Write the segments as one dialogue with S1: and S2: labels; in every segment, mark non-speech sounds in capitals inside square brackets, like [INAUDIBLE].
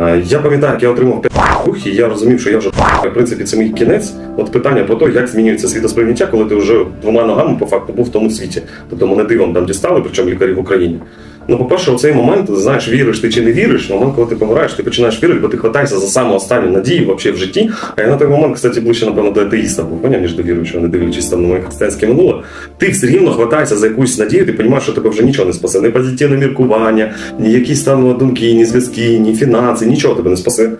S1: Е, Я пам'ятаю, як я отримав 5 рух, і я розумів, що я вже в принципі це мій кінець. От питання про те, як змінюється світосприйняття, коли ти вже двома ногами по факту був в тому світі. Тобто мене дивом там дістали, причому лікарі в Україні. Ну, по-перше, у цей момент, знаєш, віриш ти чи не віриш, момент, коли ти помираєш, ти починаєш вірити, бо ти хватаєшся за саму останню надію вообще в житті. А я на той момент, кстати, ближче, напевно, до атеїста був, поняв, ніж до віруючого, не дивлячись там на моє християнське минуле. Ти все рівно хватаєшся за якусь надію, ти розумієш, що тебе вже нічого не спасе. Ні позитивне міркування, ні якісь там думки, ні зв'язки, ні фінанси, нічого тебе не спасе.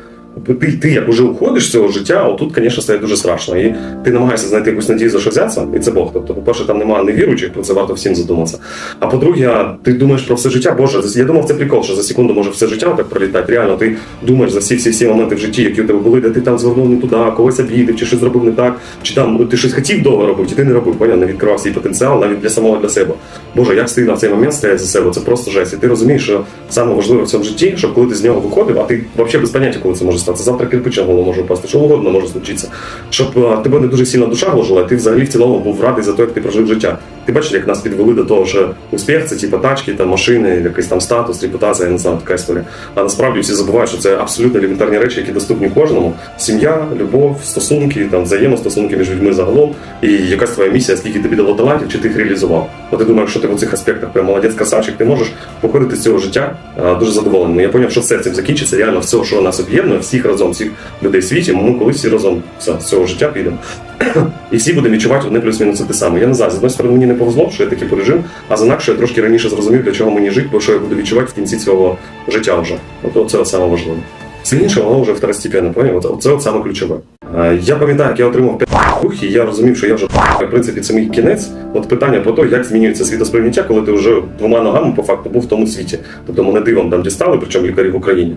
S1: Ти, ти як уже уходиш з цього життя, отут, звісно, стає дуже страшно. І ти намагаєшся знайти якусь надію за що взятися, і це Бог. Тобто, по-перше, там немає невіруючих, про це варто всім задуматися. А по-друге, ти думаєш про все життя, Боже, я думав, це прикол, що за секунду може все життя так пролітати. Реально, ти думаєш за всі всі всі моменти в житті, які у тебе були, де ти там звернув не туди, когось обідав, чи щось зробив не так, чи там ти щось хотів довго робити, і ти не робив, поняв, не відкривав свій потенціал навіть для самого для себе. Боже, як стидно в цей момент стоять за себе, це просто жесть. І ти розумієш, що саме важливе в цьому житті, щоб коли ти з нього виходив, а ти взагалі без поняття, коли це може статися. Завтра кирпича голову може впасти, що угодно може случитися. Щоб тебе не дуже сильно душа вложила, ти взагалі в цілому був радий за те, як ти прожив життя. Ти бачиш, як нас підвели до того, що успіх це типу тачки, там машини, якийсь там статус, репутація, я не знаю, така історія. А насправді всі забувають, що це абсолютно елементарні речі, які доступні кожному. Сім'я, любов, стосунки, там взаємостосунки між людьми загалом, і якась твоя місія, скільки тобі дало талантів, чи ти їх реалізував. От ти думаєш, що ти в цих аспектах прям молодець красавчик, ти можеш походити з цього життя дуже задоволеним. Я зрозумів, що все цим закінчиться. Реально все, що нас об'єднує, всіх разом, всіх людей в світі, ми колись всі разом все, з цього життя підемо. [COUGHS] І всі будемо відчувати одне плюс-мінус те саме. Я не знаю, з одної сторони мені не повезло, що я такий пережив, а з інакше я трошки раніше зрозумів, для чого мені жити, бо що я буду відчувати в кінці цього життя вже. От це саме важливе. Все інше, воно вже второстепенно, поняв? От Це от саме ключове. Е, Я пам'ятаю, як я отримав 5 рух, і я розумів, що я вже в принципі це мій кінець. От питання про те, як змінюється світосприйняття, коли ти вже двома ногами по факту був в тому світі. Тобто мене дивом там дістали, причому лікарі в Україні.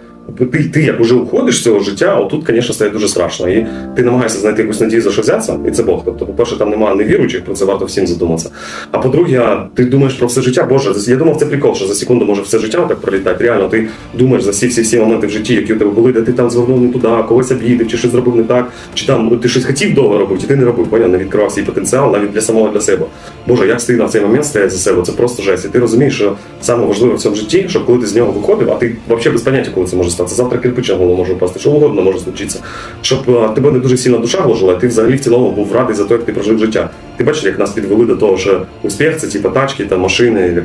S1: Ти, ти як уже уходиш з цього життя, отут, звісно, стає дуже страшно. І ти намагаєшся знайти якусь надію за що взятися, і це Бог. Тобто, по-перше, там немає невіруючих, про це варто всім задуматися. А по-друге, ти думаєш про все життя, Боже, я думав, це прикол, що за секунду може все життя так пролітати. Реально, ти думаєш за всі всі всі моменти в житті, які у тебе були, де ти там звернув не туди, когось обідав, чи щось зробив не так, чи там ну, ти щось хотів довго робити, і ти не робив, поняв, не відкривав свій потенціал навіть для самого для себе. Боже, як стидно в цей момент стоять за себе, це просто жесть. І ти розумієш, що саме важливе в цьому житті, щоб коли ти з нього виходив, а ти взагалі без поняття, коли це може статися. Завтра кирпича голову може впасти, що угодно може случитися. Щоб а, тебе не дуже сильно душа вложила, ти взагалі в цілому був радий за те, як ти прожив життя. Ти бачиш, як нас підвели до того, що успіх це типу тачки, там машини,